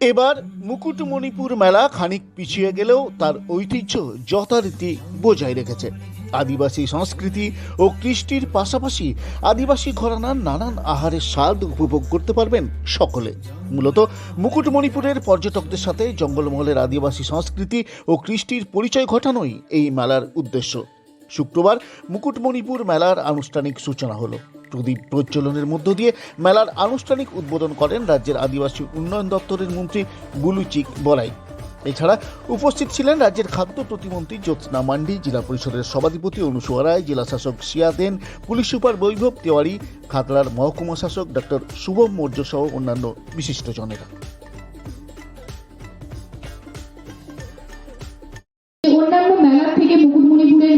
এবার মুকুটমণিপুর মেলা খানিক পিছিয়ে গেলেও তার ঐতিহ্য যথারীতি বজায় রেখেছে। আদিবাসী সংস্কৃতি ও কৃষ্টির পাশাপাশি আদিবাসী ঘরানার নানান আহারের স্বাদ উপভোগ করতে পারবেন সকলে। মূলত মুকুটমণিপুরের পর্যটকদের সাথে জঙ্গলমহলের আদিবাসী সংস্কৃতি ও কৃষ্টির পরিচয় ঘটানোই এই মেলার উদ্দেশ্য। শুক্রবার মুকুটমণিপুর মেলার আনুষ্ঠানিক সূচনা হলো। প্রদীপ প্রজ্বলনের মধ্য দিয়ে মেলার আনুষ্ঠানিক উদ্বোধন করেন রাজ্যের আদিবাসী উন্নয়ন দপ্তরের মন্ত্রী বুলুচিক বলাই এছাড়া উপস্থিত ছিলেন রাজ্যের খাদ্য প্রতিমন্ত্রী জ্যোৎস্না মান্ডি, জেলা পরিষদের সভাধিপতি অনুসুয়া রায় জেলা শাসক শিয়া দেন পুলিশ সুপার বৈভব তেওয়ারি, খাতড়ার মহকুমা শাসক ডক্টর শুভম মৌর্য সহ অন্যান্য বিশিষ্টজনেরা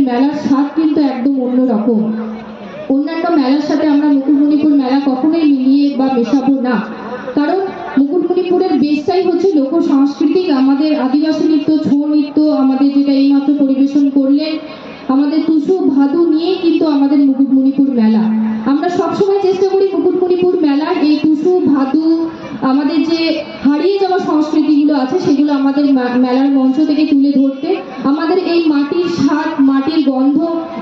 মেলার স্বাদ কিন্তু একদম অন্যরকম। অন্যান্য মেলার সাথে আমরা মুকুটমণিপুর মেলা কখনোই মিলিয়ে বা মেশাবো না। কারণ বেশটাই হচ্ছে লোক সাংস্কৃতিক আমাদের আদিবাসী নৃত্য ছৌ নৃত্য, আমাদের যেটা এইমাত্র পরিবেশন করলেন, আমাদের টুসু ভাদু নিয়েই কিন্তু আমাদের মুকুটমণিপুর মেলা। আমরা সবসময় চেষ্টা করি মুকুটমণিপুর মেলা এই টুসু, ভাদু, আমাদের যে হারিয়ে যাওয়া সংস্কৃতিগুলো আছে, সেগুলো আমাদের মেলার মঞ্চ থেকে তুলে ধরতে। আমাদের এই মাটির স্বাদ, মাটির গন্ধ,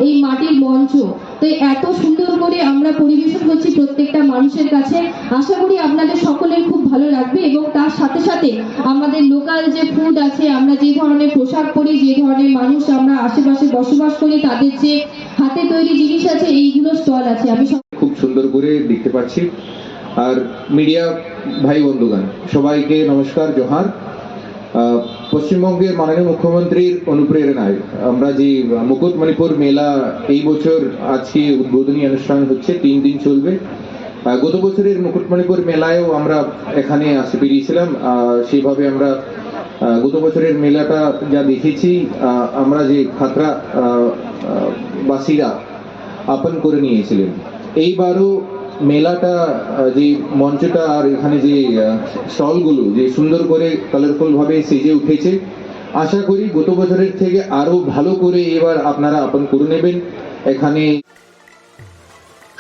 এই মাটির মঞ্চ এত সুন্দর করে আমরা পরিবেশন করছি প্রত্যেকটা মানুষের কাছে। আশা করি আপনাদের সকলের খুব ভালো লাগবে এবং তার সাথে সাথে আমাদের লোকাল যে ফুড আছে, আমরা যে ধরনের পোশাক পরি, যে ধরনের মানুষ আমরা আশেপাশে বসবাস করি, তাদের যে হাতে তৈরি জিনিস আছে, এইগুলো স্টল আছে। আমি খুব সুন্দর করে দেখতে পাচ্ছি। আর মিডিয়া ভাই বন্ধুগান সবাইকে নমস্কার, জোহার। পশ্চিমবঙ্গের মাননীয় মুখ্যমন্ত্রীর অনুপ্রেরণায় আমরা যে মুকুটমণিপুর মেলা এই বছর আজকে উদ্বোধনী অনুষ্ঠান হচ্ছে তিন দিন চলবে। গত বছরের মুকুটমণিপুর মেলায়ও আমরা এখানে আসতে পেরিয়েছিলাম আহ, সেইভাবে আমরা গত বছরের মেলাটা যা দেখেছি আমরা যে খাতরা বাসীরা আপন করে নিয়েছিলেন। এইবারও মেলাটা যে মঞ্চটা আর এখানে যে স্টলগুলো, যে সুন্দর করে কালারফুল ভাবে সেজে উঠেছে, আশা করি গত বছরের থেকে আরও ভালো করে এবার আপনারা আপন করে নেবেন। এখানে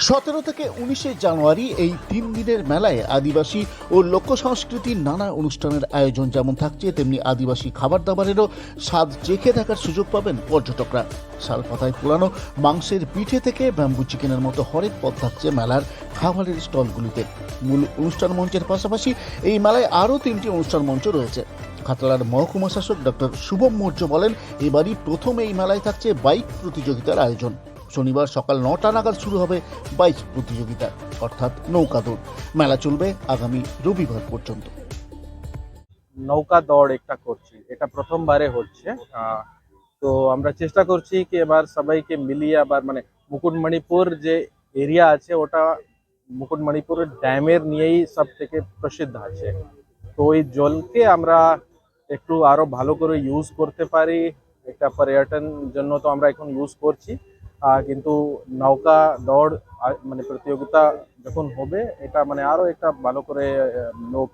সতেরো থেকে উনিশে জানুয়ারি এই তিন দিনের মেলায় আদিবাসী ও লোক সংস্কৃতির নানা অনুষ্ঠানের আয়োজন যেমন থাকছে, তেমনি আদিবাসী খাবার দাবারেরও স্বাদ চেখে দেখার সুযোগ পাবেন পর্যটকরা। শালপাতায় পোড়ানো মাংসের পিঠে থেকে ব্যাম্বু চিকেনের মতো হরেক পথ থাকছে মেলার খাবারের স্টলগুলিতে। মূল অনুষ্ঠান মঞ্চের পাশাপাশি এই মেলায় আরও তিনটি অনুষ্ঠান মঞ্চ রয়েছে। খাতড়ার মহকুমা শাসক ডক্টর শুভম মৌর্য বলেন, এবারই প্রথম এই মেলায় থাকছে বাইক প্রতিযোগিতার আয়োজন। শনিবার সকাল নটা নাগাদ শুরু হবে বাইক প্রতিযোগিতা, অর্থাৎ নৌকা দৌড়। মেলা চলবে আগামী রবিবার পর্যন্ত। নৌকা দৌড় একটা করছি, এটা প্রথমবারে হচ্ছে। তো আমরা চেষ্টা করছি কি এবার সবাইকে মিলিয়ে আবার মানে মুকুটমণিপুর যে এরিয়া আছে, ওটা মুকুটমণিপুর ড্যামের নিয়েই সব থেকে প্রসিদ্ধ আছে। তো ওই জলকে আমরা একটু আরও ভালো করে ইউজ করতে পারি। একটা পর্যটন জন্য তো আমরা এখন ইউজ করছি। কিন্তু নৌকা দৌড় মানে প্রতিযোগিতা যখন হবে এটা মানে আরও একটা ভালো করে লোক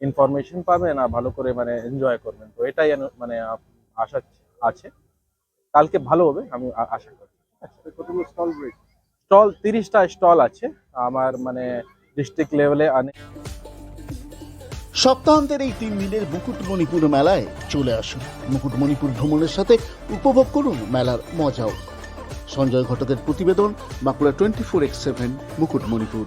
ইনফরমেশন পাবেন আর ভালো করে মানে এনজয় করবেন। তো এটাই মানে আশা আছে। কালকে ভালো হবে আমি আশা করি স্টল তিরিশটা স্টল আছে। আমার মানে ডিস্ট্রিক্ট লেভেলে অনেক সপ্তাহান্তের এই তিন দিনের মুকুটমণিপুর মেলায় চলে আসুন। মুকুটমণিপুর ভ্রমণের সাথে উপভোগ করুন মেলার মজাও। সঞ্জয় ঘটকের প্রতিবেদন Bankura twenty four X seven Mukutmanipur.